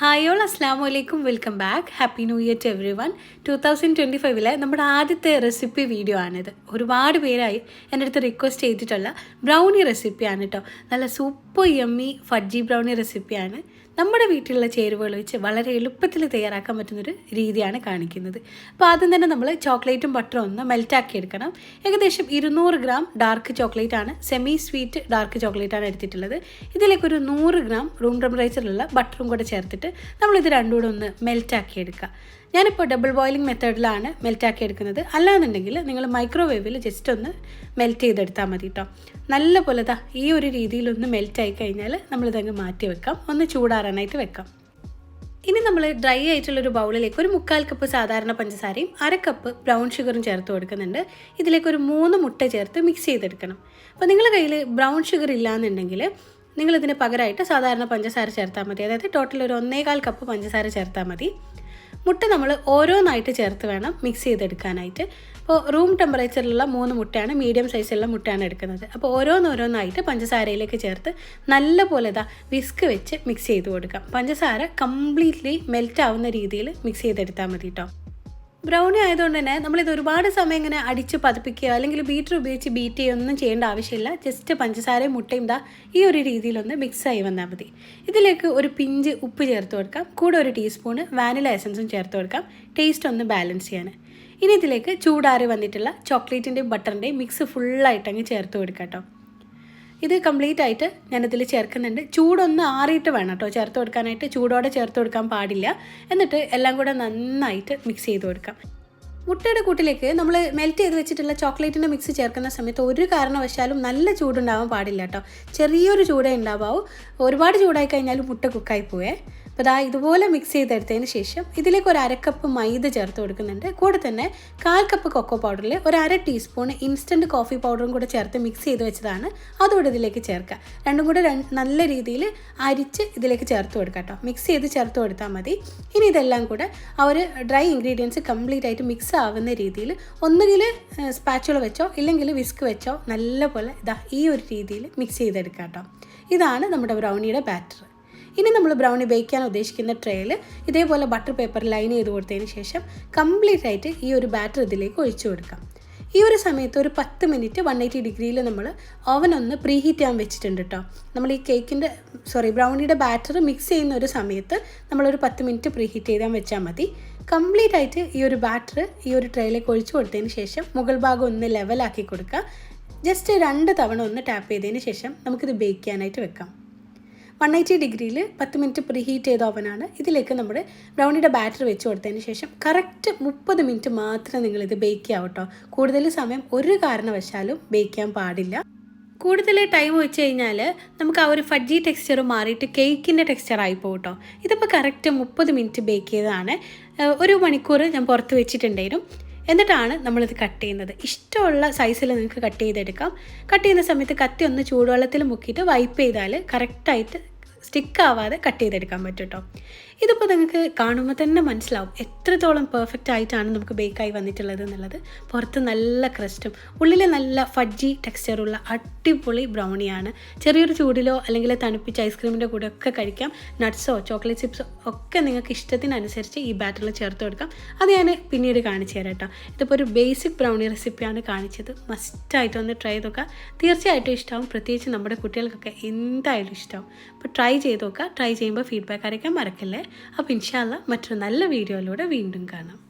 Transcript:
Hi all അസ്ലാം വലൈക്കും welcome back happy new year to everyone two thousand twenty ഫൈവിലെ നമ്മുടെ ആദ്യത്തെ റെസിപ്പി വീഡിയോ ആണിത്. ഒരുപാട് പേരായി എന്റെ അടുത്ത് റിക്വസ്റ്റ് ചെയ്തിട്ടുള്ള ബ്രൗണി റെസിപ്പിയാണ് കേട്ടോ നല്ല സൂപ്പർ യമ്മി ഫഡ്ജി ബ്രൗണി റെസിപ്പിയാണ് നമ്മുടെ വീട്ടിലുള്ള ചേരുവകൾ വെച്ച് വളരെ എളുപ്പത്തിൽ തയ്യാറാക്കാൻ പറ്റുന്നൊരു രീതിയാണ് കാണിക്കുന്നത്. അപ്പോൾ ആദ്യം തന്നെ നമ്മൾ ചോക്ലേറ്റും ബട്ടറും ഒന്ന് മെൽറ്റാക്കി എടുക്കണം. ഏകദേശം ഇരുന്നൂറ് ഗ്രാം ഡാർക്ക് ചോക്ലേറ്റ് ആണ് സെമി സ്വീറ്റ് ഡാർക്ക് ചോക്ലേറ്റ് ആണ് എടുത്തിട്ടുള്ളത്. ഇതിലേക്ക് ഒരു നൂറ് ഗ്രാം റൂം ടെമ്പറേച്ചറിലുള്ള ബട്ടറും കൂടെ ചേർത്തിട്ട് നമ്മൾ നമ്മളിത് രണ്ടും കൂടെ ഒന്ന് മെൽറ്റാക്കി എടുക്കുക. ഞാനിപ്പോൾ ഡബിൾ ബോയിലിംഗ് മെത്തേഡിലാണ് മെൽറ്റാക്കി എടുക്കുന്നത്. അല്ലാന്നുണ്ടെങ്കിൽ നിങ്ങൾ മൈക്രോവേവിൽ ജസ്റ്റ് ഒന്ന് മെൽറ്റ് ചെയ്തെടുത്താൽ മതി കേട്ടോ. നല്ല പോലെ ഈ ഒരു രീതിയിലൊന്ന് മെൽറ്റ് ആയി കഴിഞ്ഞാൽ നമ്മളിതങ്ങ് മാറ്റി വെക്കാം. ഒന്ന് ചൂടാറാനായിട്ട് വെക്കാം. ഇനി നമ്മൾ ഡ്രൈ ആയിട്ടുള്ള ഒരു ബൗളിലേക്ക് ഒരു മുക്കാൽ കപ്പ് സാധാരണ പഞ്ചസാരയും അര കപ്പ് ബ്രൗൺ ഷുഗറും ചേർത്ത് കൊടുക്കുന്നുണ്ട്. ഇതിലേക്ക് ഒരു മൂന്ന് മുട്ട ചേർത്ത് മിക്സ് ചെയ്തെടുക്കണം. അപ്പോൾ നിങ്ങളുടെ കയ്യിൽ ബ്രൗൺ ഷുഗർ ഇല്ലാന്നുണ്ടെങ്കിൽ നിങ്ങളിതിന് പകരമായിട്ട് സാധാരണ പഞ്ചസാര ചേർത്താൽ മതി. അതായത് ടോട്ടൽ ഒരു ഒന്നേകാൽ കപ്പ് പഞ്ചസാര ചേർത്താൽ മതി. മുട്ട നമ്മൾ ഓരോന്നായിട്ട് ചേർത്ത് വേണം മിക്സ് ചെയ്തെടുക്കാനായിട്ട്. അപ്പോൾ റൂം ടെമ്പറേച്ചറിലുള്ള മൂന്ന് മുട്ടയാണ് മീഡിയം സൈസിലുള്ള മുട്ടയാണ് എടുക്കുന്നത്. അപ്പോൾ ഓരോന്നോരോന്നായിട്ട് പഞ്ചസാരയിലേക്ക് ചേർത്ത് നല്ല പോലെ ഇതാ വിസ്ക് വെച്ച് മിക്സ് ചെയ്ത് കൊടുക്കാം. പഞ്ചസാര കംപ്ലീറ്റ്ലി മെൽറ്റ് ആവുന്ന രീതിയിൽ മിക്സ് ചെയ്തെടുത്താൽ മതി കേട്ടോ ബ്രൗണി ആയതുകൊണ്ട് തന്നെ നമ്മളിത് ഒരുപാട് സമയം ഇങ്ങനെ അടിച്ച് പതിപ്പിക്കുക അല്ലെങ്കിൽ ബീറ്റർ ഉപയോഗിച്ച് ബീറ്റ് ചെയ്യുകയൊന്നും ചെയ്യേണ്ട ആവശ്യമില്ല. ജസ്റ്റ് പഞ്ചസാരയും മുട്ടയും ദാ ഈ ഒരു രീതിയിലൊന്ന് മിക്സ് ആയി വന്നാൽ മതി. ഇതിലേക്ക് ഒരു പിഞ്ച് ഉപ്പ് ചേർത്ത് കൊടുക്കാം. കൂടെ ഒരു ടീസ്പൂണ് വാനില എസൻസും ചേർത്ത് കൊടുക്കാം. ടേസ്റ്റ് ഒന്ന് ബാലൻസ് ചെയ്യാൻ ഇനി ഇതിലേക്ക് ചൂടാറി വന്നിട്ടുള്ള ചോക്ലേറ്റിന്റെയും ബട്ടറിന്റെയും മിക്സ് ഫുള്ളായിട്ട് അങ്ങ് ചേർത്ത് കൊടുക്കാം കേട്ടോ ഇത് കംപ്ലീറ്റ് ആയിട്ട് ഞാനിതിൽ ചേർക്കുന്നുണ്ട്. ചൂടൊന്ന് ആറിയിട്ട് വേണം കേട്ടോ. ചേർത്ത് കൊടുക്കാനായിട്ട് ചൂടോടെ ചേർത്ത് കൊടുക്കാൻ പാടില്ല. എന്നിട്ട് എല്ലാം കൂടെ നന്നായിട്ട് മിക്സ് ചെയ്ത് കൊടുക്കാം. മുട്ടയുടെ കൂട്ടിലേക്ക് നമ്മൾ മെൽറ്റ് ചെയ്ത് വെച്ചിട്ടുള്ള ചോക്ലേറ്റിന്റെ മിക്സ് ചേർക്കുന്ന സമയത്ത് ഒരു കാരണവശാലും നല്ല ചൂടുണ്ടാവാൻ പാടില്ല കേട്ടോ. ചെറിയൊരു ചൂടേ ഉണ്ടാവാവൂ. ഒരുപാട് ചൂടായി കഴിഞ്ഞാലും മുട്ട കുക്കായി പോവേ. അപ്പോൾ ഇതാ ഇതുപോലെ മിക്സ് ചെയ്തെടുത്തതിന് ശേഷം ഇതിലേക്ക് ഒരു അരക്കപ്പ് മൈദ ചേർത്ത് കൊടുക്കുന്നുണ്ട്. കൂടെ തന്നെ കാൽ കപ്പ് കൊക്കോ പൗഡറിൽ ഒരു അര ടീസ്പൂൺ ഇൻസ്റ്റന്റ് കോഫി പൗഡറും കൂടെ ചേർത്ത് മിക്സ് ചെയ്ത് വെച്ചതാണ്. അതുകൂടെ ഇതിലേക്ക് ചേർക്കുക രണ്ടും കൂടെ നല്ല രീതിയിൽ അരിച്ച് ഇതിലേക്ക് ചേർത്ത് കൊടുക്കുക കേട്ടോ മിക്സ് ചെയ്ത് ചേർത്ത് കൊടുത്താൽ മതി. ഇനി ഇതെല്ലാം കൂടെ ആ ഒരു ഡ്രൈ ഇൻഗ്രീഡിയൻസ് കംപ്ലീറ്റ് ആയിട്ട് മിക്സ് ആവുന്ന രീതിയിൽ ഒന്നുകിൽ സ്പാച്ചുള വെച്ചോ ഇല്ലെങ്കിൽ വിസ്ക് വെച്ചോ നല്ലപോലെ ഇതാ ഈ ഒരു രീതിയിൽ മിക്സ് ചെയ്തെടുക്കാം കേട്ടോ ഇതാണ് നമ്മുടെ ബ്രൗണിയുടെ ബാറ്റർ ഇനി നമ്മൾ ബ്രൗണി ബേക്ക് ചെയ്യാൻ ഉദ്ദേശിക്കുന്ന ട്രേയിൽ ഇതേപോലെ ബട്ടർ പേപ്പർ ലൈൻ ചെയ്ത് കൊടുത്തതിന് ശേഷം കംപ്ലീറ്റ് ആയിട്ട് ഈ ഒരു ബാറ്റർ ഇതിലേക്ക് ഒഴിച്ചു കൊടുക്കാം. ഈ ഒരു സമയത്ത് ഒരു പത്ത് മിനിറ്റ് വൺ എയ്റ്റി ഡിഗ്രിയിൽ നമ്മൾ ഓവൻ ഒന്ന് പ്രീ ഹീറ്റ് ചെയ്യാൻ വെച്ചിട്ടുണ്ട് കേട്ടോ നമ്മൾ ഈ കേക്കിന്റെ സോറി ബ്രൗണിയുടെ ബാറ്റർ മിക്സ് ചെയ്യുന്ന ഒരു സമയത്ത് നമ്മളൊരു പത്ത് മിനിറ്റ് പ്രീ ഹീറ്റ് ചെയ്താൽ വെച്ചാൽ മതി. കംപ്ലീറ്റ് ആയിട്ട് ഈ ഒരു ബാറ്റർ ഈ ഒരു ട്രേയിലേക്ക് ഒഴിച്ചു കൊടുത്തതിന് ശേഷം മുകൾ ഭാഗം ഒന്ന് ലെവലാക്കി കൊടുക്കുക. ജസ്റ്റ് രണ്ട് തവണ ഒന്ന് ടാപ്പ് ചെയ്തതിന് ശേഷം നമുക്കിത് ബേക്ക് ചെയ്യാനായിട്ട് വെക്കാം. വൺ എയ്റ്റി ഡിഗ്രിയിൽ പത്ത് മിനിറ്റ് പ്രീ ഹീറ്റ് ചെയ്ത ഓവനാണ് ഇതിലേക്ക് നമ്മുടെ ബ്രൗണിയുടെ ബാറ്റർ വെച്ച് കൊടുത്തതിന് ശേഷം കറക്റ്റ് മുപ്പത് മിനിറ്റ് മാത്രം നിങ്ങൾ ഇത് ബേക്ക് ചെയ്യാം കേട്ടോ കൂടുതൽ സമയം ഒരു കാരണവശാലും ബേക്ക് ചെയ്യാൻ പാടില്ല. കൂടുതൽ ടൈം വെച്ച് കഴിഞ്ഞാൽ നമുക്ക് ആ ഒരു ഫഡ്ജി ടെക്സ്ചർ മാറിയിട്ട് കേക്കിന്റെ ടെക്സ്ചർ ആയി പോകും കേട്ടോ ഇതിപ്പോൾ കറക്റ്റ് മുപ്പത് മിനിറ്റ് ബേക്ക് ചെയ്തതാണ്. ഒരു മണിക്കൂർ ഞാൻ പുറത്ത് വെച്ചിട്ടുണ്ടായിരുന്നു. എന്നിട്ടാണ് നമ്മളിത് കട്ട് ചെയ്യുന്നത്. ഇഷ്ടമുള്ള സൈസിൽ നിങ്ങൾക്ക് കട്ട് ചെയ്തെടുക്കാം. കട്ട് ചെയ്യുന്ന സമയത്ത് കത്തി ഒന്ന് ചൂടുവെള്ളത്തിൽ മുക്കിയിട്ട് വൈപ്പ് ചെയ്താൽ കറക്റ്റായിട്ട് സ്റ്റിക്ക് ആവാതെ കട്ട് ചെയ്തെടുക്കാൻ പറ്റും കേട്ടോ ഇതിപ്പോൾ നിങ്ങൾക്ക് കാണുമ്പോൾ തന്നെ മനസ്സിലാവും എത്രത്തോളം പെർഫെക്റ്റ് ആയിട്ടാണ് നമുക്ക് ബേക്കായി വന്നിട്ടുള്ളത് എന്നുള്ളത്. പുറത്ത് നല്ല ക്രസ്റ്റും ഉള്ളിൽ നല്ല ഫഡ്ജി ടെക്സ്ചറുള്ള അടിപൊളി ബ്രൗണിയാണ് ചെറിയൊരു ചൂടിലോ അല്ലെങ്കിൽ തണുപ്പിച്ച ഐസ്ക്രീമിന്റെ കൂടെ ഒക്കെ കഴിക്കാം. നട്ട്സോ ചോക്ലേറ്റ് ചിപ്സോ ഒക്കെ നിങ്ങൾക്ക് ഇഷ്ടത്തിനനുസരിച്ച് ഈ ബാറ്ററിൽ ചേർത്ത് കൊടുക്കാം. അത് ഞാൻ പിന്നീട് കാണിച്ചു തരാം കേട്ടോ ഇതിപ്പോൾ ഒരു ബേസിക് ബ്രൗണി റെസിപ്പിയാണ് കാണിച്ചത്. മസ്റ്റായിട്ട് ഒന്ന് ട്രൈ ചെയ്ത് നോക്കുക തീർച്ചയായിട്ടും ഇഷ്ടമാവും പ്രത്യേകിച്ച് നമ്മുടെ കുട്ടികൾക്കൊക്കെ എന്തായാലും ഇഷ്ടമാവും അപ്പോൾ ട്രൈ ചെയ്ത് നോക്കുക ട്രൈ ചെയ്യുമ്പോൾ ഫീഡ്ബാക്ക് അറിയിക്കാൻ മറക്കല്ലേ. അപ്പോൾ ഇൻഷാല്ല മറ്റൊരു നല്ല വീഡിയോയിലൂടെ വീണ്ടും കാണാം.